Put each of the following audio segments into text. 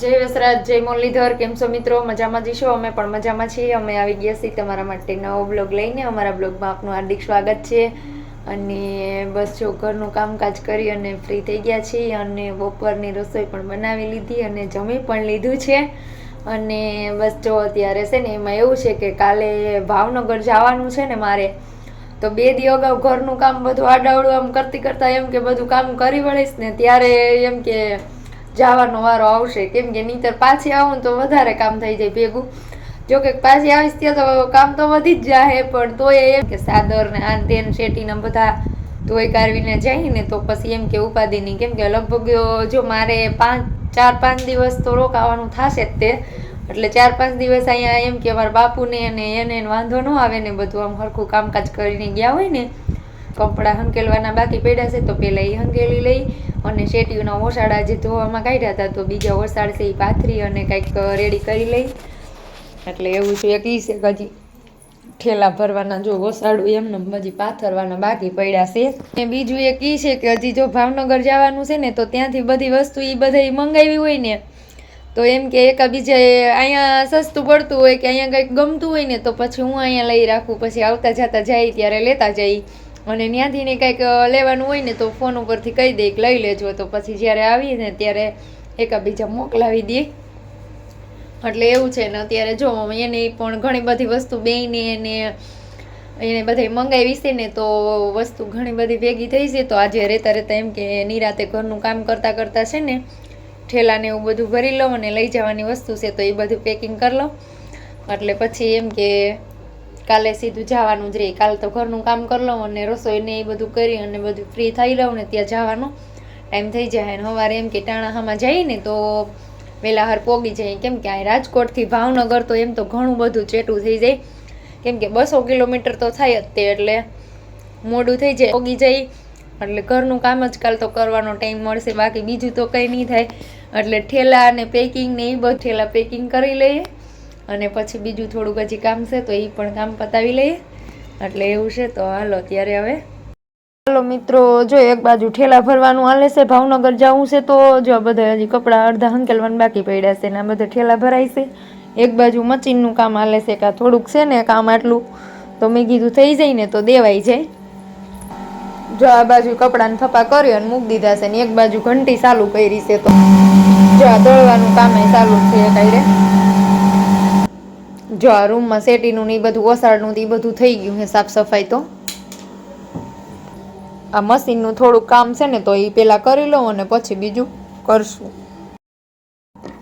જય વસરાજ, જય મુરલીધર, કેમ છો મિત્રો? મજામાં જઈશો અમે પણ મજામાં છીએ. અમે આવી ગયા છીએ તમારા માટે નવો બ્લોગ લઈને. અમારા બ્લોગમાં આપનું હાર્દિક સ્વાગત છે. અને બસ જો ઘરનું કામકાજ કરી અને ફ્રી થઈ ગયા છીએ અને બપોરની રસોઈ પણ બનાવી લીધી અને જમી પણ લીધું છે. અને બસ જો અત્યારે છે ને એમાં એવું છે કે કાલે ભાવનગર જવાનું છે ને મારે, તો બે દી અગાઉ ઘરનું કામ બધું આડાવડું આમ કરતી કરતા એમ કે બધું કામ કરી વળીશ ને ત્યારે એમ કે જવાનો વારો આવશે. કેમ કે નહીતર પાછી આવું તો વધારે કામ થઈ જાય ભેગું. જો કે પાછી આવીશ ત્યાં તો કામ તો વધી જ જાય પણ તોય એમ કે સાદર ને આન તેન શેટીને બધા ધોઈ કાઢવીને જઈને તો પછી એમ કે ઉપાધિ નહીં કેમ કે લગભગ જો મારે પાંચ, ચાર, પાંચ દિવસ તો રોકાવાનું થશે જ તે. એટલે ચાર, પાંચ દિવસ અહીંયા એમ કે મારા બાપુને અને એને વાંધો ન આવે ને બધું આમ સરખું કામકાજ કરીને ગયા હોય ને, કપડાં હંકેલવાના બાકી પડ્યા છે, તો પહેલાં એ હંકેલી લઈ. અને શેટીઓના ઓસાડા જે ધોવામાં કાઢ્યા હતા, તો બીજા ઓસાડ છે એ પાથરી અને કંઈક રેડી કરી લઈ. એટલે એવું છે એક ઈ છે હજી ઠેલા ભરવાના જો ઓસાડું એમને હજી પાથરવાના બાકી પડ્યા છે. ને બીજું એક ઈ છે કે હજી જો ભાવનગર જવાનું છે ને, તો ત્યાંથી બધી વસ્તુ એ બધા મંગાવી હોય ને, તો એમ કે એકાબીજાએ અહીંયા સસ્તું પડતું હોય કે અહીંયા કંઈક ગમતું હોય ને, તો પછી હું અહીંયા લઈ રાખું. પછી આવતા જતા જાય ત્યારે લેતા જઈ અને ત્યાંથી ને કંઈક લેવાનું હોય ને તો ફોન ઉપરથી કહી દે લઈ લેજો. તો પછી જ્યારે આવીએ ને ત્યારે એકાબીજા મોકલાવી દે. એટલે એવું છે ને અત્યારે જો એને પણ ઘણી બધી વસ્તુ બેને એને એને બધી મંગાવી છે ને તો વસ્તુ ઘણી બધી ભેગી થઈ છે. તો આજે રહેતા રહેતા એમ કે નિરાતે ઘરનું કામ કરતાં કરતાં છે ને ઠેલાને એવું બધું ભરી લો અને લઈ જવાની વસ્તુ છે તો એ બધું પેકિંગ કરી લો એટલે પછી એમ કે કાલે સીધું જવાનું જ રહે. કાલે તો ઘરનું કામ કરી લઉં અને રસોઈને એ બધું કરી અને બધું ફ્રી થઈ લઉં ને ત્યાં જવાનું. ટાઈમ થઈ જાય અને સવારે એમ કે ટાણાહામાં જઈએ ને તો વહેલા હાર પોગી જાય. કેમ કે અહીં રાજકોટથી ભાવનગર તો એમ તો ઘણું બધું ચેટું થઈ જાય. કેમ કે બસો કિલોમીટર તો થાય જ તે એટલે મોડું થઈ જાય, પોગી જાય. એટલે ઘરનું કામ જ કાલ તો કરવાનો ટાઈમ મળશે. બાકી બીજું તો કંઈ નહીં થાય. એટલે ઠેલા અને પેકિંગ ને એ બધું ઠેલા પેકિંગ કરી લઈએ. અને પછી બીજું થોડુંક હજી કામ છે, તો એ પણ કામ પતાવી લઈએ. એટલે એવું છે, તો હાલો ત્યારે હવે. હાલો મિત્રો, જો એક બાજુ ઠેલા ભરવાનું હાલે છે, ભાવનગર જવું છે, તો જો આ બધા હજી કપડાં અડધા હંકેલવાના બાકી પડ્યા છે, ને આ બધા ઠેલા ભરાય છે. એક બાજુ મચીનનું કામ હાલે છે કે થોડુંક છે, ને કામ આટલું. તો મેં કીધું થઈ જાય ને, તો દેવાઈ જાય. જો આ બાજુ કપડાને થપ્પા કર્યો અને મૂકી દીધા છે, ને એક બાજુ ઘંટી ચાલુ કરી છે, તો જો આ દળવાનું કામ ચાલુ છે, કાંઈ જો આ રૂમમાં સેટીનું ને એ બધું ઓસાડનું એ બધું થઈ ગયું છે સાફ સફાઈ તો. આ મશીનનું થોડુંક કામ છે ને તો એ પહેલાં કરી લઉં અને પછી બીજું કરશું.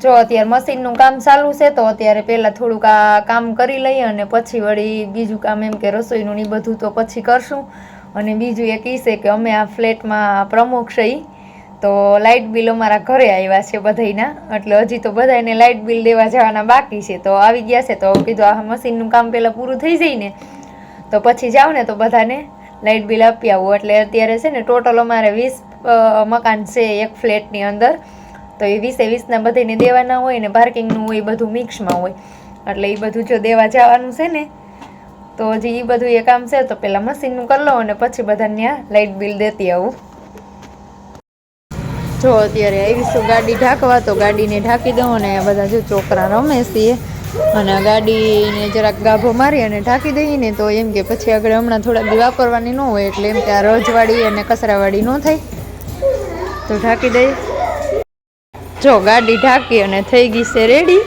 જો અત્યારે મશીનનું કામ ચાલુ છે તો અત્યારે પહેલાં થોડુંક આ કામ કરી લઈએ અને પછી વળી બીજું કામ એમ કે રસોઈનું ને બધું તો પછી કરશું. અને બીજું એક ઈ છે કે અમે આ ફ્લેટમાં પ્રમુખ છે. તો લાઇટ બિલ અમારા ઘરે આવ્યા છે બધાયના. એટલે હજી તો બધાને લાઇટ બિલ દેવા જવાના બાકી છે. તો આવી ગયા છે. તો કીધું આ મશીનનું કામ પહેલાં પૂરું થઈ જાય ને. તો પછી જાવ ને તો બધાને લાઇટ બિલ આપી આવું. એટલે અત્યારે છે ને ટોટલ અમારે વીસ મકાન છે એક ફ્લેટની અંદર. તો એ વીસે વીસના બધાને દેવાના હોય ને પાર્કિંગનું હોય એ બધું મિક્સમાં હોય. એટલે એ બધું જો દેવા જવાનું છે ને, તો હજી એ બધું એ કામ છે. તો પહેલાં મશીનનું કરી લો અને પછી બધાને લાઇટ બિલ દેતી આવું. જો અત્યારે આવીશું ગાડી ઢાંકવા, તો ગાડીને ઢાંકી દઉં અને બધા જો છોકરા રમે છીએ અને ગાડીને જરાક ગાભો મારી અને ઢાંકી દઈએ ને તો એમ કે પછી આગળ હમણાં થોડાક દી વાપરવાની ન હોય એટલે એમ કે આ રજવાળી અને કચરાવાળી ન થાય. તો ઢાંકી દઈએ જો ગાડી ઢાંકી અને થઈ ગઈ છે રેડી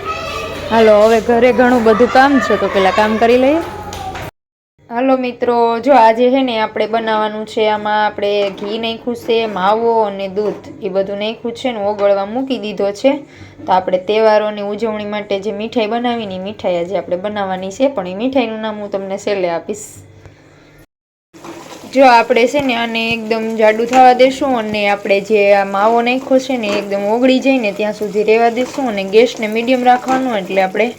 હાલો, હવે ઘરે ઘણું બધું કામ છે તો પેલા કામ કરી લઈએ. હાલો મિત્રો, જો આજે છે ને આપણે બનાવવાનું છે, આમાં આપણે ઘી નાખ્યું છે, માવો અને દૂધ, એ બધું નાખ્યું છે ને ઓગળવા મૂકી દીધો છે. તો આપણે તહેવારોની ઉજવણી માટે જે મીઠાઈ બનાવીને મીઠાઈ આજે આપણે બનાવવાની છે, પણ એ મીઠાઈનું નામ હું તમને છેલ્લે આપીશ. જો આપણે છે ને આને એકદમ જાડું થવા દેશું અને આપણે જે આ માવો નાખ્યો છે ને એકદમ ઓગળી જાય ને ત્યાં સુધી રહેવા દેશું અને ગેસને મીડિયમ રાખવાનું, એટલે આપણે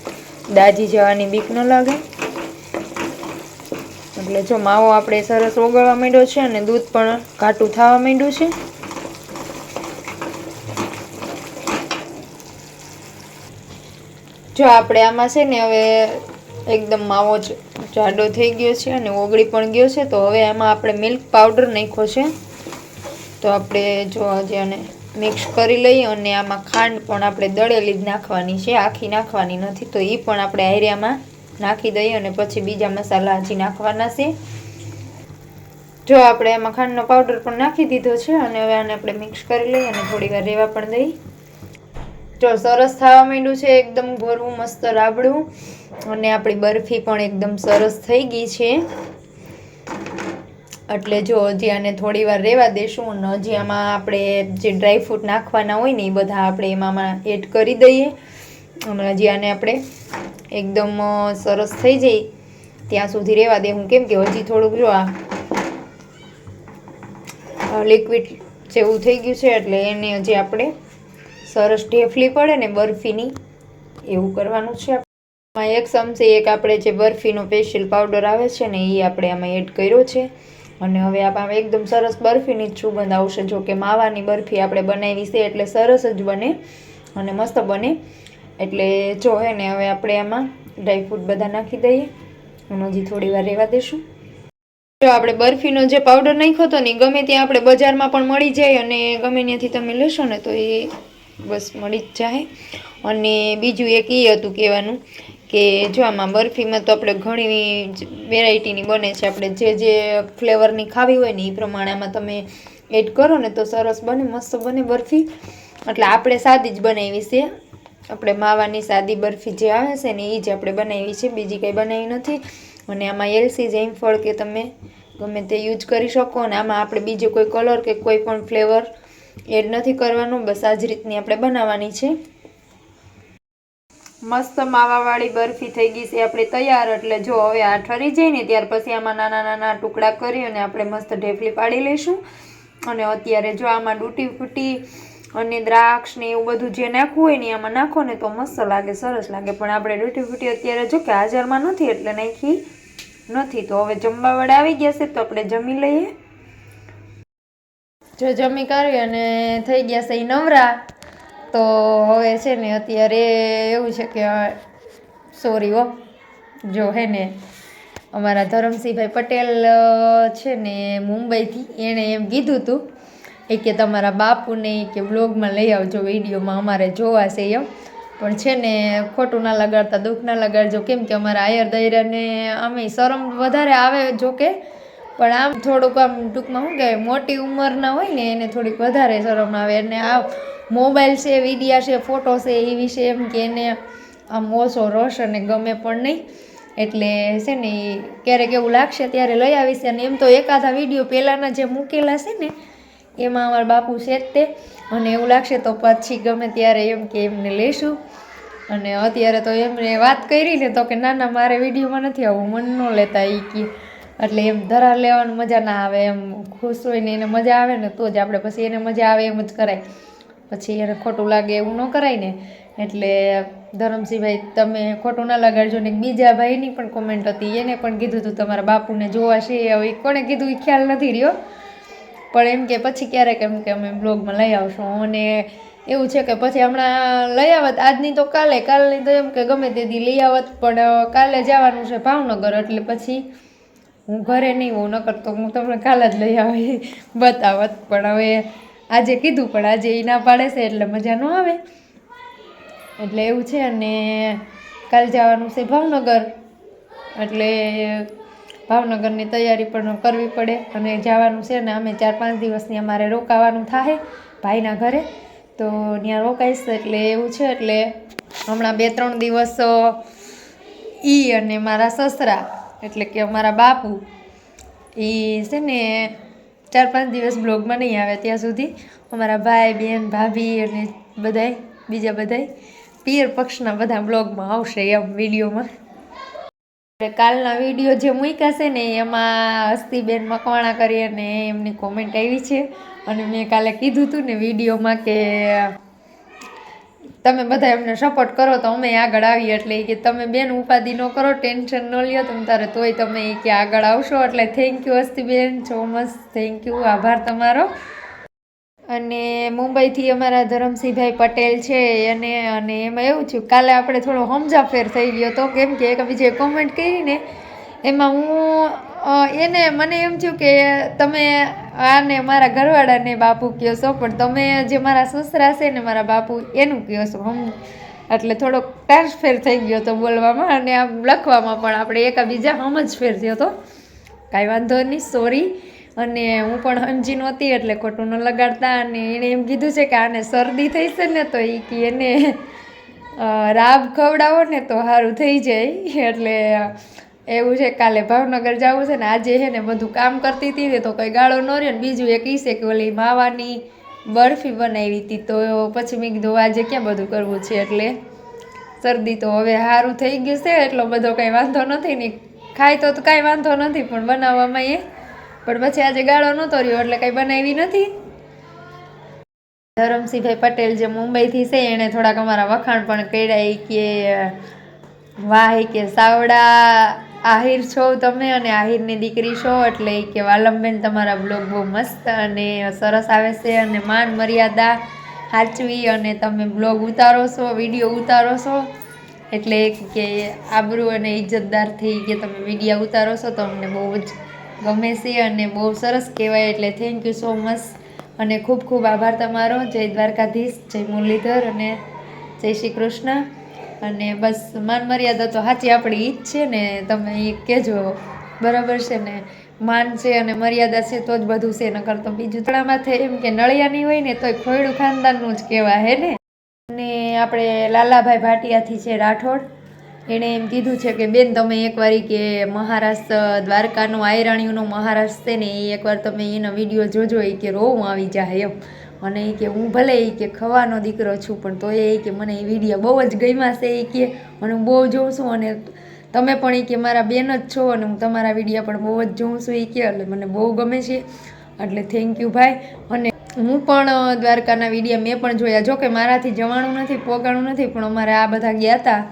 દાજી જવાની બીક ન લાગે. એટલે જો માવો આપણે સરસ ઓગળવા માંડ્યો છે અને દૂધ પણ ઘાટું થવા માંડ્યું છે. જો આપણે આમાં છે ને હવે એકદમ માવો જાડો થઈ ગયો છે અને ઓગળી પણ ગયો છે, તો હવે આમાં આપણે મિલ્ક પાવડર નાખ્યો છે. તો આપણે જો હજી આને મિક્સ કરી લઈએ અને આમાં ખાંડ પણ આપણે દળેલી જ નાખવાની છે, આખી નાખવાની નથી, તો એ પણ આપણે આયરિયામાં નાખી દઈએ અને પછી બીજા મસાલા હજી નાખવાના છે. જો આપણે ખાંડનો પાવડર પણ નાખી દીધો છે અને હવે આને આપણે મિક્સ કરી લઈએ અને થોડી વાર રહેવા પણ દઈ જો સરસ થવા માંડ્યું છે, એકદમ ભરવું મસ્ત રાબડું. અને આપણી બરફી પણ એકદમ સરસ થઈ ગઈ છે. એટલે જો હજી આને થોડી વાર રહેવા દેશું અને હજી આમાં આપણે જે ડ્રાયફ્રૂટ નાખવાના હોય ને એ બધા આપણે એમાં એડ કરી દઈએ. અને હજી આને આપણે એકદમ સરસ થઈ જાય. ત્યાં સુધી રહેવા દે. હું કેમ કે હજી થોડુંક જો આ લિક્વિડ જેવું થઈ ગયું છે, એટલે એને હજી આપણે સરસ ઢેફલી પડે ને બરફીની એવું કરવાનું છે આમાં એક ચમચી એક આપણે જે બરફીનો પેશિયલ પાવડર આવે છે ને એ આપણે આમાં એડ કર્યો છે. અને હવે આમાં એકદમ સરસ બરફીની જ સુગંધ આવશે, જો કે માવાની બરફી આપણે બનાવી છે, એટલે સરસ જ બને અને મસ્ત બને. એટલે જો હે ને, હવે આપણે આમાં ડ્રાયફ્રૂટ બધા નાખી દઈએ. અને હજી થોડી વાર રહેવા દઈશું જો આપણે બરફીનો જે પાવડર નાખ્યો હતો ને ગમે ત્યાં આપણે બજારમાં પણ મળી જાય અને ગમે ત્યાંથી તમે લેશો ને, તો એ બસ મળી જ જાય. અને બીજું એક એ હતું કહેવાનું કે જો આમાં બરફીમાં તો આપણે ઘણી વેરાયટીની બને છે. આપણે જે જે ફ્લેવરની ખાવી હોય ને એ પ્રમાણે આમાં તમે એડ કરો ને, તો સરસ બને, મસ્ત બને બરફી. એટલે આપણે સાદી જ બનાવી છે. આપણે માવાની સાદી બરફી જે આવે છે ને એ જ આપણે બનાવી છે, બીજી કંઈ બનાવી નથી. અને આમાં એલસી જામફળ કે તમે ગમે તે યુઝ કરી શકો અને આમાં આપણે બીજો કોઈ કલર કે કોઈ પણ ફ્લેવર એડ નથી કરવાનું, બસ આ જ રીતની આપણે બનાવવાની છે. મસ્ત માવાવાળી બરફી થઈ ગઈ છે, આપણે તૈયાર. એટલે જો હવે આ ઠરી જાય ને, ત્યાર પછી આમાં નાના નાના ટુકડા કરી અને આપણે મસ્ત ઢેફલી પાડી લઈશું. અને અત્યારે જો આમાં ડૂટી ફૂટી અને દ્રાક્ષ ને એવું બધું જે નાખવું હોય ને આમાં નાખો ને તો મસ્ત લાગે, સરસ લાગે. પણ આપણે ડૂટી ફૂટી અત્યારે જો કે હાજરમાં નથી એટલે નાખી નથી. તો હવે જમવા વાળા આવી ગયા છે તો આપણે જમી લઈએ. જો જમી કરી અને થઈ ગયા છે ઈ નવરા, તો હવે છે ને અત્યારે એવું છે કે, સોરી ઓ જો હે ને, અમારા ધરમસિંહભાઈ પટેલ છે ને મુંબઈથી એણે એમ કીધું હતું એ કે તમારા બાપુને કે બ્લોગમાં લઈ આવજો, વિડીયોમાં અમારે જોવા છે એમ. પણ છે ને, ખોટું ના લગાડતા, દુઃખ ના લગાડજો. કેમ કે અમારા આયર દૈરાને અમે શરમ વધારે આવે જો કે પણ આમ થોડુંક આમ ટૂંકમાં શું કહેવાય, મોટી ઉંમરના હોય ને એને થોડીક વધારે શરમ આવે. અને આ મોબાઈલ છે, વિડીયા છે, ફોટો છે એ વિશે એમ કે એને આમ ઓછો રસ અને ગમે પણ નહીં. એટલે છે ને ક્યારેક એવું લાગશે, ત્યારે લઈ આવીશ. અને એમ તો એકાદા વીડિયો પહેલાંના જે મૂકેલા છે ને એમાં અમારા બાપુ છે જ તે. અને એવું લાગશે તો પછી ગમે ત્યારે એમ કે એમને લઈશું અને અત્યારે તો એમને વાત કરી ને તો કે ના ના મારે વિડીયોમાં નથી આવવું મન ન લેતા એ કે. એટલે એમ ધરા લેવાનું મજા ના આવે, એમ ખુશ હોય ને એને મજા આવે ને તો જ આપણે પછી એને મજા આવે એમ જ કરાય. પછી એને ખોટું લાગે એવું ન કરાય ને. એટલે ધરમસિંહભાઈ, તમે ખોટું ના લગાડજો ને બીજા ભાઈની પણ કોમેન્ટ હતી, એને પણ કીધું હતું તમારા બાપુને જોવા છે, હવે કોણે કીધું એ ખ્યાલ નથી રહ્યો. પણ એમ કે પછી ક્યારેક એમ કે અમે બ્લોગમાં લઈ આવશું. અને એવું છે કે પછી હમણાં લઈ આવત. આજની તો કાલે, કાલની તો એમ કે ગમે તે દી લઈ આવત, પણ કાલે જવાનું છે ભાવનગર, એટલે પછી હું ઘરે નહીં હોઉં, નકર તો હું તમને કાલે જ લઈ આવી બતાવત. પણ હવે આજે કીધું, પણ આજે એ ના પાડે છે, એટલે મજા ન આવે. એટલે એવું છે, અને કાલે જવાનું છે ભાવનગર. એટલે ભાવનગરની તૈયારી પણ કરવી પડે અને જવાનું છે ને અમે ચાર પાંચ દિવસની અમારે રોકાવાનું થાય ભાઈના ઘરે. તો ત્યાં રોકાઈશ એટલે એવું છે એટલે હમણાં બે ત્રણ દિવસ ઈ અને મારા સસરા એટલે કે અમારા બાપુ એ છે ને ચાર પાંચ દિવસ બ્લોગમાં નહીં આવે ત્યાં સુધી. અમારા ભાઈ બહેન ભાભી અને બધાય, બીજા બધાય પિયર પક્ષના બધા બ્લોગમાં આવશે એમ વિડીયોમાં. કાલના વીડિયો જે મૂક્યા છે ને, એમાં હસ્તીબેન મકવાણા કરી અને એમની કોમેન્ટ આવી છે. અને મેં કાલે કીધું હતું ને વિડીયોમાં કે તમે બધા એમને સપોર્ટ કરો તો અમે આગળ આવીએ. એટલે કે તમે બેન ઉપાધિ ન કરો, ટેન્શન ન લ્યો, તમે તારે તોય તમે કે આગળ આવશો. એટલે thank you Hastiben so much thank you આભાર તમારો. અને મુંબઈથી અમારા ધરમસિંહભાઈ પટેલ છે અને અને એમાં એવું થયું, કાલે આપણે થોડો હમજાફેર થઈ ગયો તો, કેમ કે એક બીજે કોમેન્ટ કરીને એમાં હું એને મને એમ થયું કે તમે આને મારા ઘરવાળાને બાપુ કહો છો, પણ તમે જે મારા સસરા છે ને મારા બાપુ, એનું કહો છો. હમ, એટલે થોડોક ટ્રાન્સફેર થઈ ગયો હતો બોલવામાં અને આમ લખવામાં પણ આપણે એકાબીજા હમ જ ફેર થયો હતો કાંઈ વાંધો નહીં સોરી અને હું પણ સમજી નહોતી એટલે ખોટું ન લગાડતા અને એણે એમ કીધું છે કે આને શરદી થઈ છે ને તો એ કે એને રાબ ખવડાવો ને તો સારું થઈ જાય. એટલે એવું છે કાલે ભાવનગર જવું છે ને આજે છે ને બધું કામ કરતી હતી ને તો કંઈ ગાળો ન રહ્યો ને બીજું એક ઈ કે ઓલી માવાની બરફી બનાવી હતી તો પછી મેં કીધું આજે ક્યાં બધું કરવું છે? એટલે શરદી તો હવે સારું થઈ ગયું છે, એટલો બધો કાંઈ વાંધો નથી ને ખાય તો કાંઈ વાંધો નથી પણ બનાવવામાં એ પણ પછી આજે ગાળો નહોતો રહ્યો, એટલે કંઈ બનાવી નથી. ધરમસિંહભાઈ પટેલ જે મુંબઈથી છે, એણે થોડાક અમારા વખાણ પણ કર્યા કે, વાહ કે સાવડા, આહિર છો તમે અને આહિરની દીકરી છો. એટલે કે, વાલમબેન, તમારા બ્લોગ બહુ મસ્ત અને સરસ આવે છે અને માન મર્યાદા સાચવી અને તમે બ્લોગ ઉતારો છો, વીડિયો ઉતારો છો. એટલે કે, આબરૂ અને ઇજ્જતદારથી કે તમે વિડીયા ઉતારો છો, તો અમને બહુ જ ગમે છે અને બહુ સરસ કહેવાય એટલે થેન્ક યુ સો મચ અને ખૂબ ખૂબ આભાર તમારો. જય દ્વારકાધીશ, જય મુરલીધર અને જય શ્રી કૃષ્ણ. અને બસ માન મર્યાદા તો સાચી આપણી ઈજ છે ને, તમે એ કહેજો. બરાબર છે ને? માન છે અને મર્યાદા છે તો જ બધું છે, નકર તો બીજું થોડા માથે એમ કે નળિયાની હોય ને તોય ખોયડું ખાનદાનનું જ કહેવાય, હે ને? અને આપણે લાલાભાઈ ભાટિયાથી છે રાઠોડ. એણે એમ કીધું છે કે, બેન, તમે એકવાર કે મહારાષ્ટ્ર દ્વારકાનો આયરાણીઓનો મહારાષ્ટ્ર છે ને, એ એકવાર તમે એનો વીડિયો જોજો, એ કે રોવું આવી જાય એમ. અને એ કે, હું ભલે એ કે ખવાનો દીકરો છું, પણ તો એ કે મને એ વીડિયો બહુ જ ગમ્યા છે, એ કે, અને હું બહુ જોઉં છું, અને તમે પણ એ કે મારા બેન જ છો, અને હું તમારા વીડિયો પણ બહુ જ જોઉં છું, એ કે, એટલે મને બહુ ગમે છે. એટલે થેન્ક યુ ભાઈ. અને હું પણ દ્વારકાના વીડિયો મેં પણ જોયા. જો કે મારાથી જવાનું નથી, પોગાણું નથી, પણ અમારે આ બધા ગયા હતા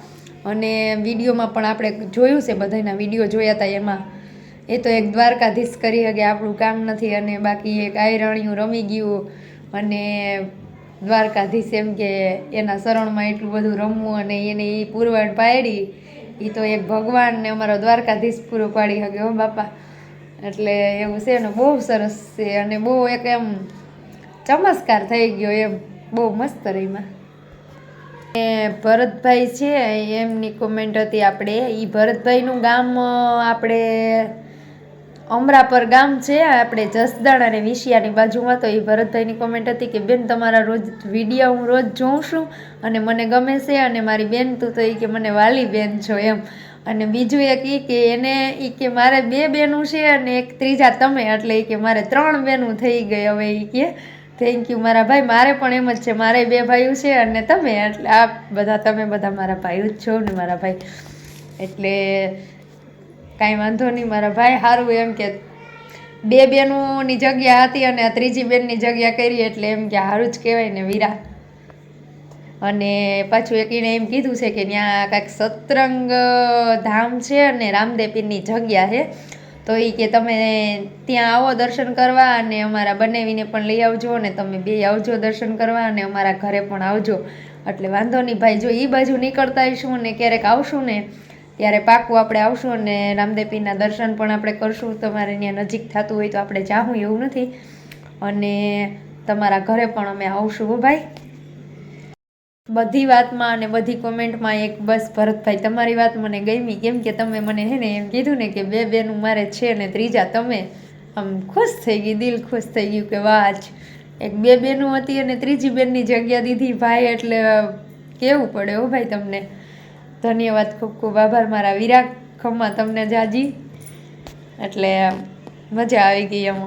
અને વિડીયોમાં પણ આપણે જોયું છે બધાના વીડિયો જોયા હતા એમાં. એ તો એક દ્વારકાધીશ કરી શકે આપણું કામ નથી અને બાકી એક આયરણિયું રમી ગયું અને દ્વારકાધીશ એમ કે એના શરણમાં એટલું બધું રમવું અને એને એ પુરવાડ પાડી એ તો એક ભગવાન ને અમારો દ્વારકાધીશ પૂરો પાડી શકે હો બાપા. એટલે એવું છે ને, બહુ સરસ છે અને બહુ એક એમ ચમત્કાર થઈ ગયો એમ, બહુ મસ્ત રહીમાં ભરતભાઈ છે, એમની કોમેન્ટ હતી આપણે. એ ભરતભાઈનું ગામ આપણે અમરાપર ગામ છે, આપણે જસદણ અને વિશિયાની બાજુમાં. તો એ ભરતભાઈની કોમેન્ટ હતી કે, બેન, તમારા રોજ વીડિયો હું રોજ જોઉં છું અને મને ગમે છે અને મારી બેન, તું તો એ કે મને વાલી બેન છો એમ. અને બીજું એક એ કે, એને એ કે મારે બે બેનું છે અને એક ત્રીજા તમે. એટલે એ કે, મારે ત્રણ બેનું થઈ ગઈ હવે એ કે. થેન્ક યુ મારા ભાઈ, મારે પણ એમ જ છે. મારે બે ભાઈઓ છે અને તમે. એટલે આ બધા, તમે બધા મારા ભાઈઓ જ છો ને મારા ભાઈ. એટલે કાંઈ વાંધો નહીં. મારા ભાઈ સારું એમ કે બે બેનોની જગ્યા હતી અને આ ત્રીજી બેનની જગ્યા કરી એટલે એમ કે સારું જ કહેવાય ને વીરા. અને પાછું એક એણે એમ કીધું છે કે ત્યાં કાંઈક સતરંગ ધામ છે અને રામદેપીરની જગ્યા છે. તો એ કે તમે ત્યાં આવો દર્શન કરવા અને અમારા બનાવીને પણ લઈ આવજો અને તમે બે આવજો દર્શન કરવા અને અમારા ઘરે પણ આવજો. એટલે વાંધો નહીં ભાઈ, જો એ બાજુ નીકળતા આવીશું ને ક્યારેક આવશું ને ત્યારે પાકું આપણે આવશું અને રામદેપીના દર્શન પણ આપણે કરશું. તમારે ત્યાં નજીક થતું હોય તો આપણે જાહું એવું નથી. અને તમારા ઘરે પણ અમે આવશું ભાઈ. બધી વાતમાં અને બધી કોમેન્ટમાં એક બસ ભરતભાઈ તમારી વાત મને ગમી, કેમ કે તમે મને હે ને એમ કીધું ને કે બે બેનું મારે છે ને ત્રીજા તમે, આમ ખુશ થઈ ગઈ, દિલ ખુશ થઈ ગયું કે વાહ એક બે બેનું હતી અને ત્રીજી બેનની જગ્યા દીધી. ભાઈ, એટલે કેવું પડે હો ભાઈ તમને? ધન્યવાદ, ખૂબ ખૂબ આભાર મારા વિરાગ, ખમ્મા તમને જાજી. એટલે મજા આવી ગઈ આમ.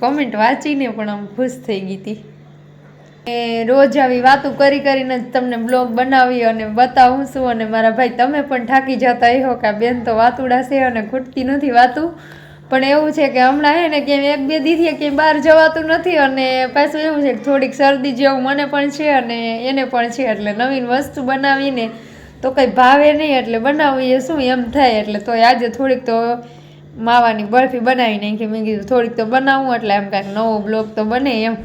કોમેન્ટ વાંચીને પણ આમ ખુશ થઈ ગઈ હતી રોજ આવી વાતો કરી કરીને જ તમને બ્લોગ બનાવી અને બતાવું છું અને મારા ભાઈ તમે પણ થાકી જતા એ કે બેન તો વાતુડા છે અને ખૂટતી નથી વાતું. પણ એવું છે કે હમણાં હે ને કેમ એક બે દીધી ક્યાંય બહાર જવાતું નથી અને પાછું એવું છે કે થોડીક શરદી જેવું મને પણ છે અને એને પણ છે એટલે નવીન વસ્તુ બનાવીને તો કંઈ ભાવે નહીં એટલે બનાવવી એ શું એમ થાય એટલે તો આજે થોડીક તો માવાની બરફી બનાવી નાખી. મેં કીધું થોડીક તો બનાવું એટલે એમ કાંઈક નવો બ્લોગ તો બને એમ.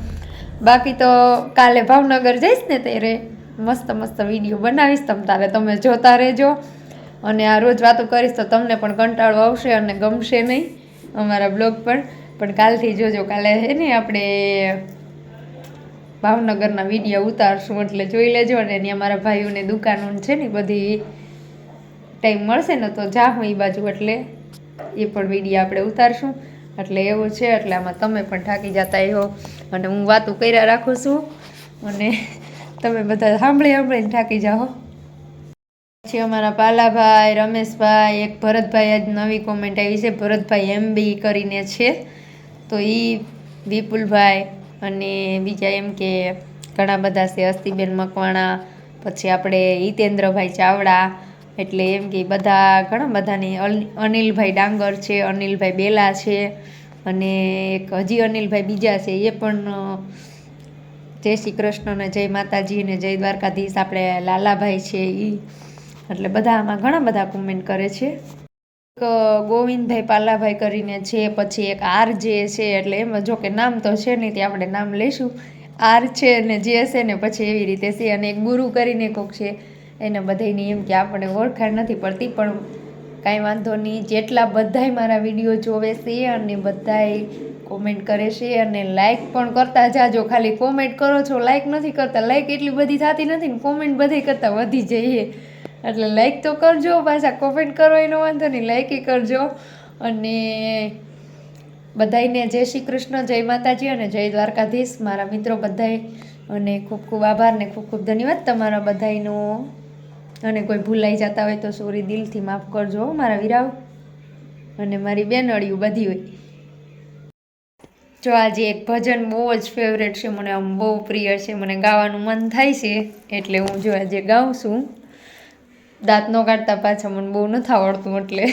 બાકી તો કાલે ભાવનગર જઈશ ને ત્યારે મસ્ત મસ્ત વીડિયો બનાવીશ તમ તારે તમે જોતા રહેજો. અને આ રોજ વાતો કરીશ તો તમને પણ કંટાળો આવશે અને ગમશે નહીં અમારા બ્લોગ પર. પણ કાલથી જોજો, કાલે છે ને આપણે ભાવનગરના વીડિયો ઉતારશું, એટલે જોઈ લેજો. અને એની અમારા ભાઈઓને દુકાનો છે ને બધી ટાઈમ મળશે ને તો જાઉં એ બાજુ એટલે. એ પણ વીડિયો આપણે ઉતારશું. એટલે એવું છે, એટલે આમાં તમે પણ થાકી જતા હો. અને હું વાતો કર્યા રાખું છું. અને તમે બધા સાંભળી સાંભળીને થાકી જાઓ. પછી અમારા પાલાભાઈ, રમેશભાઈ, એક ભરતભાઈ આજ નવી કોમેન્ટ આવી છે. ભરતભાઈ એમ બી કરીને છે. તો એ વિપુલભાઈ અને બીજા એમ કે ઘણા બધા છે અસ્તિબેન મકવાણા, પછી આપણે હિતેન્દ્રભાઈ ચાવડા એટલે એમ કે બધા ઘણા બધાની અનિલભાઈ ડાંગર છે, અનિલભાઈ બેલા છે અને એક હજી અનિલભાઈ બીજા છે. એ પણ જય શ્રી કૃષ્ણ ને જય માતાજી અને જય દ્વારકાધીશ, આપણે લાલાભાઈ છે એ એટલે બધા આમાં ઘણા બધા કોમેન્ટ કરે છે. એક ગોવિંદભાઈ પાલાભાઈ કરીને છે, પછી એક આર જે છે, એટલે એમ જો કે નામ તો છે નહીં તે આપણે નામ લઈશું. આર છે ને જે છે ને પછી એવી રીતે છે. અને એક ગુરુ કરીને કોક છે એને બધાયની એમ કે આપણે ઓળખાણ નથી પડતી, પણ કાંઈ વાંધો નહીં. જેટલા બધાય મારા વીડિયો જોવે છે અને બધાય કોમેન્ટ કરે છે અને લાઇક પણ કરતા જાજો. ખાલી કોમેન્ટ કરો છો લાઇક નથી કરતા. લાઇક એટલી બધી થતી નથી ને કોમેન્ટ બધી કરતાં વધી જઈએ. એટલે લાઇક તો કરજો, પાછા કોમેન્ટ કરો, એનો વાંધો નહીં. લાઇકે કરજો. અને બધાયને જય શ્રી કૃષ્ણ, જય માતાજી અને જય દ્વારકાધીશ. મારા મિત્રો બધાય, અને ખૂબ ખૂબ આભાર ને ખૂબ ખૂબ ધન્યવાદ તમારા બધાયનો. અને કોઈ ભૂલાઈ જતા હોય તો સોરી દિલથી માફ કરજો મારા વીરાવ અને મારી બેનડીયું બધી હોય. જો આજે એક ભજન બહુ જ ફેવરેટ છે, મને આમ બહુ પ્રિય છે, મને ગાવાનું મન થાય છે, એટલે હું જો આજે ગાઉં છું. દાંત ન કાઢતા પાછા મને બહુ નથી આવડતું, એટલે.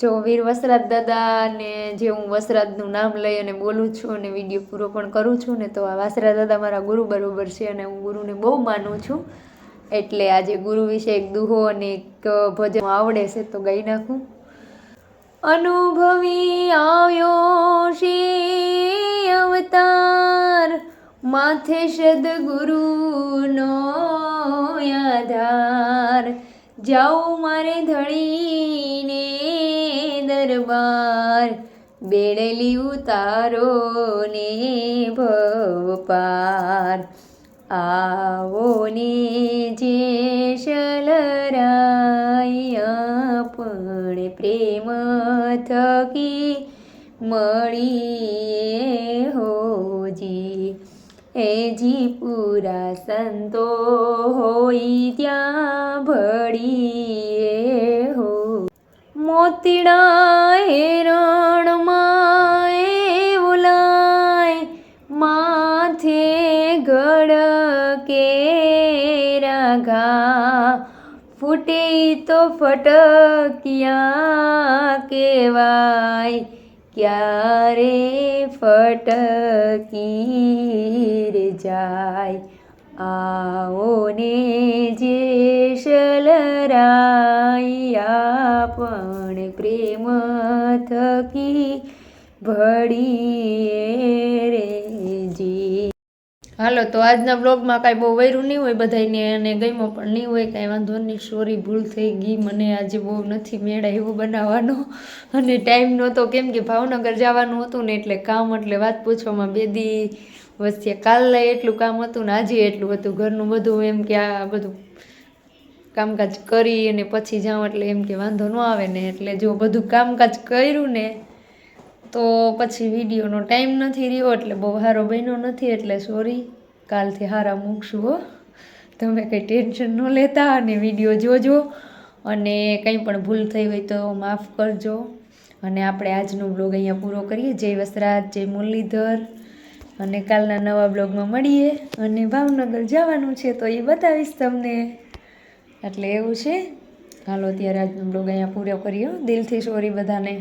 જો વીર વસરાત દાદા ને જે હું વસરાજનું નામ લઈ અને બોલું છું અને વીડિયો પૂરો પણ કરું છું ને, તો આ વસરાત દાદા મારા ગુરુ બરોબર છે અને હું ગુરુને બહુ માનું છું. એટલે આજે ગુરુ વિશે એક દુહો અને એક ભજન આવડે છે તો ગાઈ નાખું. અનુભવી આવ્યો શ્રી અવતાર, માથે સદગુરુનો આધાર. જાઉં મારે ધણીને દરબાર, બેડલી ઉતારો ને ભવ પાર આવો ને જે શલરાય પણ પ્રેમ થકી મળીએ હોજી એજી પૂરા સંતો હોય ત્યાં ભળીએ હો. મોતીડા હેરણમાં રાઘા ફૂટે તો ફટકિયા કેવાય ક્યારે ફટકી જાય આવો ને જે શલરાય પણ પ્રેમ થકી ભળીએ હાલો, તો આજના બ્લોગમાં કાંઈ બહુ વૈરું નહીં હોય બધાને અને ગમ્યો પણ નહીં હોય, કાંઈ વાંધો નહીં. સોરી ભૂલ થઈ ગઈ. મને આજે બહુ નથી મેળા એવું બનાવવાનો. અને ટાઈમ નહોતો, કેમ કે ભાવનગર જવાનું હતું ને એટલે કામ એટલે વાત પૂછવામાં બે દી વચ્ચે. કાલે એટલું કામ હતું ને આજે એટલું હતું. ઘરનું બધું એમ કે આ બધું કામકાજ કરી અને પછી જાઉં એટલે એમ કે વાંધો ન આવે ને. એટલે જો બધું કામકાજ કર્યું ને તો પછી વિડીયોનો ટાઈમ નથી રહ્યો એટલે બહુ સારો બન્યો નથી, એટલે સોરી કાલથી હારા મૂકશું હો. તમે કંઈ ટેન્શન ન લેતા અને વીડિયો જોજો અને કંઈ પણ ભૂલ થઈ હોય તો માફ કરજો. અને આપણે આજનો બ્લોગ અહીંયા પૂરો કરીએ. જય વસરાજ, જય મુરલીધર. અને કાલના નવા બ્લોગમાં મળીએ. અને ભાવનગર જવાનું છે તો એ બતાવીશ તમને. એટલે એવું છે. હાલો ત્યારે આજનો બ્લોગ અહીંયા પૂરો કર્યો દિલથી સોરી બધાને.